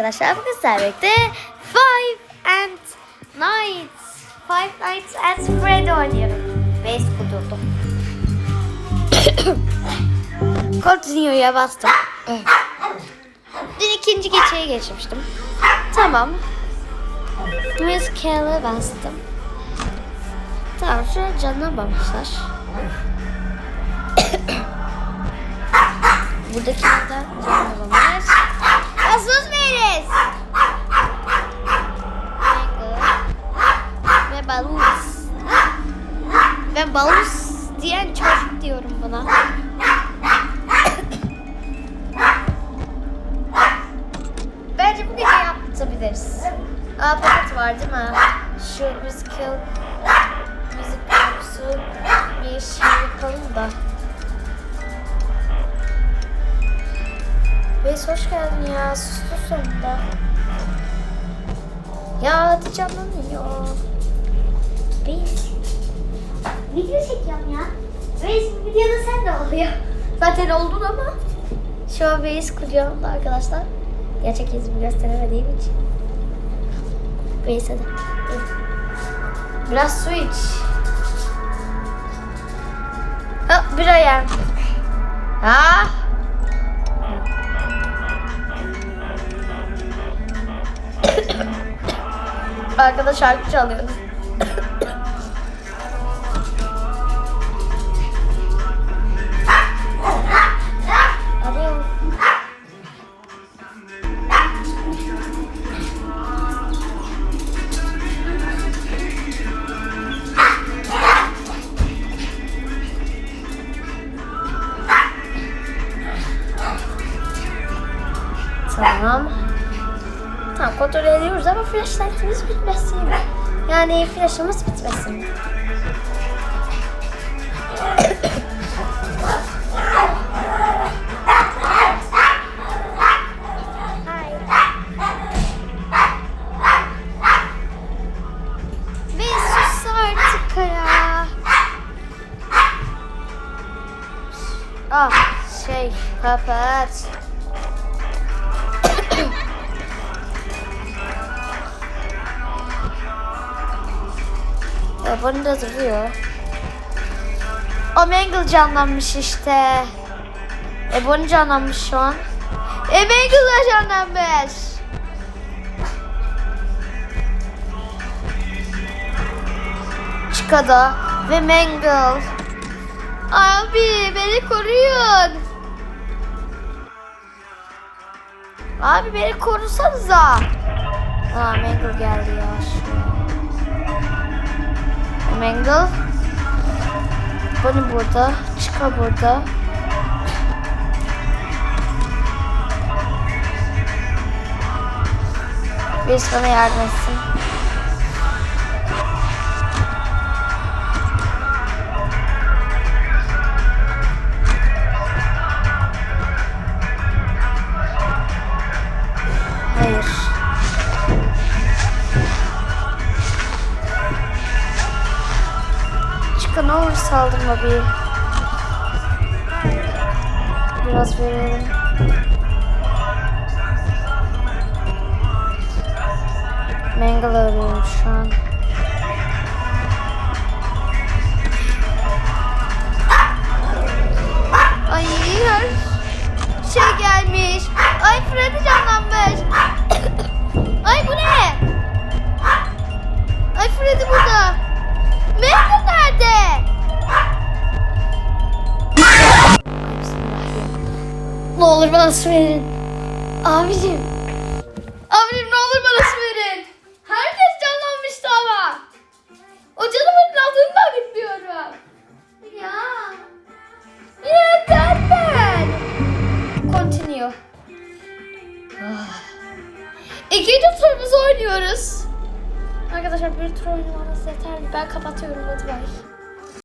arkadaşlar bugün sizlerle Five and Nights Five Nights at Fred oynuyorum. Base kurdurdum. Continue'ya bastım. Dün ikinci geçeye geçmiştim. Tamam. Musical'e bastım. Tamam şuraya canına bakmışlar. Buradakilerden canına balus. Ve balus diyen çocuk diyorum buna. Bence bu gece yaptırabiliriz. Aa paket var değil mi? Şu musical müzik konusu bir şey yapalım da. Beys hoş geldin ya. Sustu sonunda. Ya hadi canlanıyor. Beys. Video çekiyorum ya. Beys videoda sen de oluyor. Zaten oldun ama. Şu an Beys kuruyorum da arkadaşlar. Gerçek yüzümü gösteremediğim için. Hadi. Gel. Biraz su iç. Ha, bir ayağım. Ha? Arkada şarkı çalıyoruz. Kontrol ediyoruz ama flashlight'ımız bitmesin. Yani flash'ımız bitmesin. Ah şey kapat. Ya bunu da duruyor. O Mangle canlanmış işte. E bunu canlanmış şu an. E Mangle canlanmış. Chica ve Mangle. Abi beni koruyun. Abi beni korusanıza. Aa Mangle geldi ya. Mangle. Bunny burada. Chica burada. Birisi bana yardım etsin. Çıkın ne olur saldırma bir. Biraz verelim. Mangle arıyorum şu an. Ay her şey gelmiş. Ay Freddy canlanmış. Ay bu ne? Ay Freddy burada. Ne olur bana su verin. Abicim. Abicim ne olur bana su verin. Herkes canlanmıştı ama. O canımın adını da bilmiyorum. Ya. Yeter ben. Continue. Ah. İkinci turumuzu oynuyoruz. Arkadaşlar bir tur oynamanız yeterli. Ben kapatıyorum hadi bay.